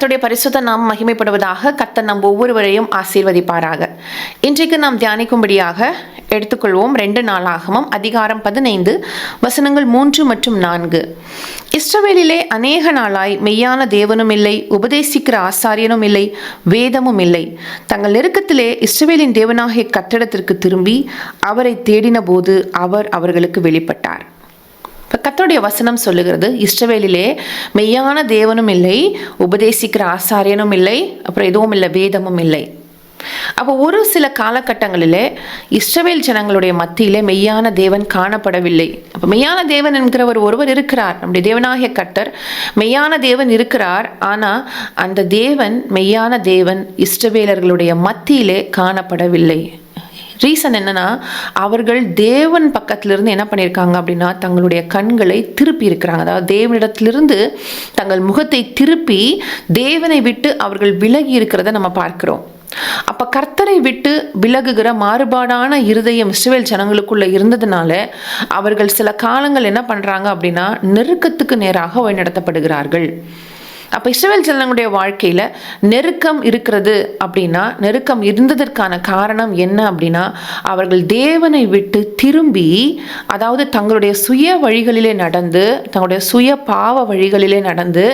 கத்துடைய பரிசுத்த நாம் மகிமைப்படுவதாக கத்த நம் ஒவ்வொருவரையும் ஆசீர்வதிப்பாராக. இன்றைக்கு நாம் தியானிக்கும்படியாக எடுத்துக்கொள்வோம் ரெண்டு நாளாகமும் அதிகாரம் பதினைந்து வசனங்கள் மூன்று மற்றும் நான்கு. இஸ்ரவேலிலே அநேக நாளாய் மெய்யான தேவனும் இல்லை உபதேசிக்கிற ஆசாரியனும் இல்லை வேதமும் இல்லை. தங்கள் நெருக்கத்திலே இஸ்ரவேலின் தேவனாகிய கட்டடத்திற்கு திரும்பி அவரை தேடின போது அவர் அவர்களுக்கு வெளிப்பட்டார். இப்போ கத்தோடைய வசனம் சொல்லுகிறது இஷ்டவேலிலே மெய்யான தேவனும் இல்லை உபதேசிக்கிற ஆசாரியனும் இல்லை அப்புறம் எதுவும் இல்லை வேதமும் இல்லை. அப்போ ஒரு சில காலகட்டங்களிலே இஸ்ரவேல் ஜனங்களுடைய மத்தியிலே மெய்யான தேவன் காணப்படவில்லை. அப்போ மெய்யான தேவன் என்கிறவர் ஒருவர் இருக்கிறார். நம்முடைய தேவனாகிய கட்டர் மெய்யான தேவன் இருக்கிறார். ஆனால் அந்த தேவன் மெய்யான தேவன் இஸ்ரவேலர்களுடைய மத்தியிலே காணப்படவில்லை. ரீசன் என்னன்னா அவர்கள் தேவன் பக்கத்திலிருந்து என்ன பண்ணியிருக்காங்க அப்படின்னா தங்களுடைய கண்களை திருப்பி இருக்கிறாங்க. அதாவது தேவனிடத்திலிருந்து தங்கள் முகத்தை திருப்பி தேவனை விட்டு அவர்கள் விலகி இருக்கிறத நம்ம பார்க்கிறோம். அப்ப கர்த்தரை விட்டு விலகுகிற மாறுபாடான இருதயம் இஸ்ரேல் ஜனங்களுக்குள்ள இருந்ததுனால அவர்கள் சில காலங்கள் என்ன பண்றாங்க அப்படின்னா நெருக்கத்துக்கு நேராக வழிநடத்தப்படுகிறார்கள். அப்போ இஸ்ரவேல் ஜனங்களுடைய வாழ்க்கையில் நெருக்கம் இருக்கிறது அப்படின்னா நெருக்கம் இருந்ததற்கான காரணம் என்ன அப்படின்னா அவர்கள் தேவனை விட்டு திரும்பி அதாவது தங்களுடைய சுய வழிகளிலே நடந்து தங்களுடைய சுய பாவ வழிகளிலே நடந்து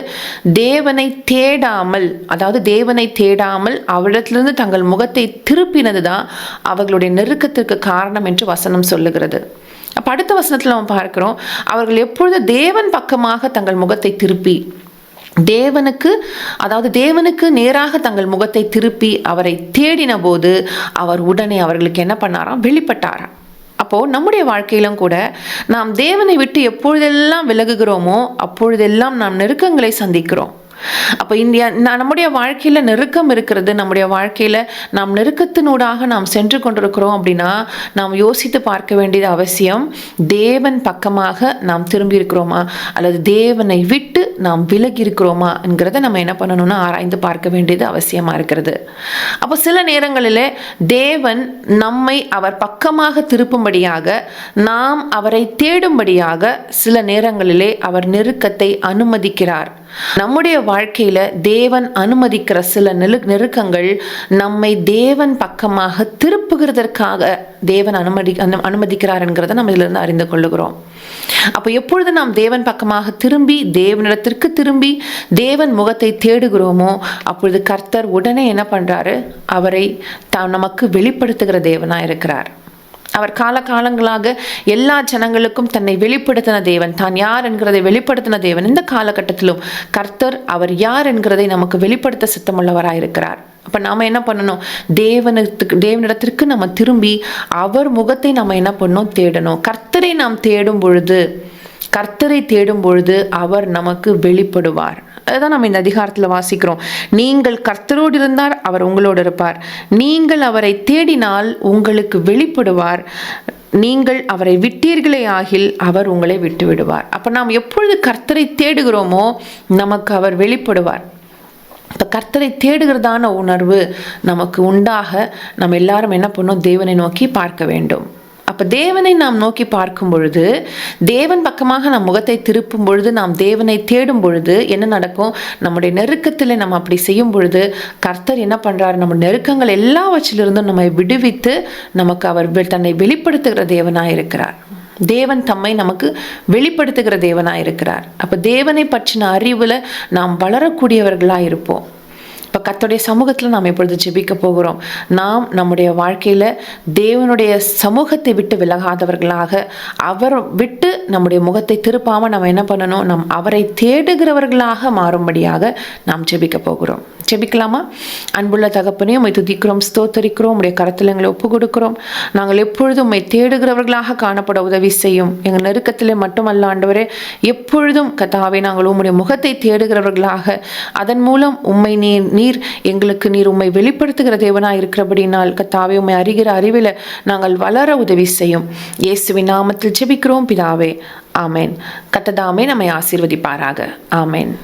தேவனை தேடாமல் அதாவது தேவனை தேடாமல் அவரிடத்திலிருந்து தங்கள் முகத்தை திருப்பினது தான் அவர்களுடைய நெருக்கத்திற்கு காரணம் என்று வசனம் சொல்லுகிறது. அப்போ அடுத்த வசனத்தில் நம்ம பார்க்குறோம் அவர்கள் எப்பொழுது தேவன் பக்கமாக தங்கள் முகத்தை திருப்பி தேவனுக்கு அதாவது தேவனுக்கு நேராக தங்கள் முகத்தை திருப்பி அவரை தேடின போது அவர் உடனே அவர்களுக்கு என்ன பண்ணாராம்? வெளிப்பட்டாராம். அப்போது நம்முடைய வாழ்க்கையிலும் கூட நாம் தேவனை விட்டு எப்பொழுதெல்லாம் விலகுகிறோமோ அப்பொழுதெல்லாம் நாம் நெருக்கங்களை சந்திக்கிறோம். அப்போ இந்தியா நான் நம்முடைய வாழ்க்கையில் நெருக்கம் இருக்கிறது நம்முடைய வாழ்க்கையில் நாம் நெருக்கத்தினூடாக நாம் சென்று கொண்டிருக்கிறோம் அப்படின்னா நாம் யோசித்து பார்க்க வேண்டியது அவசியம் தேவன் பக்கமாக நாம் திரும்பி இருக்கிறோமா? அல்லது தேவனை விட்டு நாம் விலகி இருக்கிறோமா? என்கிறத நம்ம என்ன பண்ணணும்னா ஆராய்ந்து பார்க்க வேண்டியது அவசியமாக இருக்கிறது. அப்போ சில நேரங்களில் தேவன் நம்மை அவர் பக்கமாக திருப்பும்படியாக நாம் அவரை தேடும்படியாக சில நேரங்களிலே அவர் நெருக்கத்தை அனுமதிக்கிறார். நம்முடைய வாழ்க்கையில தேவன் அனுமதிக்கிற சில நெரு நெருக்கங்கள் நம்மை தேவன் பக்கமாக திருப்புகிறதற்காக தேவன் அனுமதி அனு- அனுமதிக்கிறார் என்கிறத நம்ம இதிலிருந்து அறிந்து கொள்ளுகிறோம். அப்போ எப்பொழுது நாம் தேவன் பக்கமாக திரும்பி தேவனிடத்திற்கு திரும்பி தேவன் முகத்தை தேடுகிறோமோ அப்பொழுது கர்த்தர் உடனே என்ன பண்றாரு? அவரை தான் நமக்கு வெளிப்படுத்துகிற தேவனாக இருக்கிறார் அவர் காலகாலங்களாக எல்லா ஜனங்களுக்கும் தன்னை வெளிப்படுத்தின தேவன். தான் யார் என்கிறதை வெளிப்படுத்தின தேவன். இந்த காலகட்டத்திலும் கர்த்தர் அவர் யார் என்கிறதை நமக்கு வெளிப்படுத்த சித்தமுள்ளவராயிருக்கிறார். அப்போ நாம் என்ன பண்ணணும்? தேவனத்துக்கு தேவனிடத்திற்கு நம்ம திரும்பி அவர் முகத்தை நம்ம என்ன பண்ணணும்? தேடணும். கர்த்தரை நாம் தேடும் பொழுது கர்த்தரை தேடும் பொழுது அவர் நமக்கு வெளிப்படுவார். அதுதான் நம்ம இந்த அதிகாரத்தில் வாசிக்கிறோம். நீங்கள் கர்த்தரோடு இருந்தார் அவர் உங்களோடு இருப்பார். நீங்கள் அவரை தேடினால் உங்களுக்கு வெளிப்படுவார். நீங்கள் அவரை விட்டீர்களே ஆகில் அவர் உங்களை விட்டு விடுவார் அப்போ நாம் எப்பொழுது கர்த்தரை தேடுகிறோமோ நமக்கு அவர் வெளிப்படுவார். இப்போ கர்த்தரை தேடுகிறதான உணர்வு நமக்கு உண்டாக நம்ம எல்லாரும் என்ன பண்ணோம் தேவனை நோக்கி பார்க்க வேண்டும். அப்போ தேவனை நாம் நோக்கி பார்க்கும் பொழுது தேவன் பக்கமாக நம் முகத்தை திருப்பும் பொழுது நாம் தேவனை தேடும் பொழுது என்ன நடக்கும்? நம்முடைய நெருக்கத்தில் நம்ம அப்படி செய்யும் பொழுது கர்த்தர் என்ன பண்ணுறாரு நம்ம நெருக்கங்கள் எல்லாவற்றிலிருந்தும் நம்மை விடுவித்து நமக்கு அவர் தன்னை வெளிப்படுத்துகிற தேவனாக இருக்கிறார். தேவன் தம்மை நமக்கு வெளிப்படுத்துகிற தேவனாக இருக்கிறார். அப்போ தேவனை பற்றின அறிவில் நாம் வளரக்கூடியவர்களாக இருப்போம். இப்போ கத்தோடைய சமூகத்தில் நாம் எப்பொழுது ஜெபிக்க போகிறோம். நாம் நம்முடைய வாழ்க்கையில் தேவனுடைய சமூகத்தை விட்டு விலகாதவர்களாக அவர் விட்டு நம்முடைய முகத்தை திருப்பாமல் நம்ம என்ன பண்ணணும்? நம் அவரை தேடுகிறவர்களாக மாறும்படியாக நாம் ஜெபிக்க போகிறோம். ஜெபிக்கலாமா? அன்புள்ள தகப்பனே உம்மை துதிக்கிறோம் ஸ்தோத்தரிக்கிறோம் உடைய கரத்தில் எங்களை ஒப்பு கொடுக்கிறோம் நாங்கள் எப்பொழுதும் உம்மை தேடுகிறவர்களாக காணப்பட உதவி செய்யும். எங்கள் நெருக்கத்திலே மட்டுமல்ல ஆண்டவரே எப்பொழுதும் கத்தாவே நாங்கள் உம்முடைய முகத்தை தேடுகிறவர்களாக அதன் மூலம் உம்மை நீர் நீர் எங்களுக்கு நீர் உம்மை வெளிப்படுத்துகிற தேவனாக இருக்கிறபடினால் கத்தாவே உம்மை அறிகிற அறிவில் நாங்கள் வளர உதவி செய்யும். இயேசுவின் நாமத்தில் ஜெபிக்கிறோம் பிதாவே. ஆமேன். கத்ததாமே நம்மை ஆசீர்வதிப்பாராக. ஆமேன்.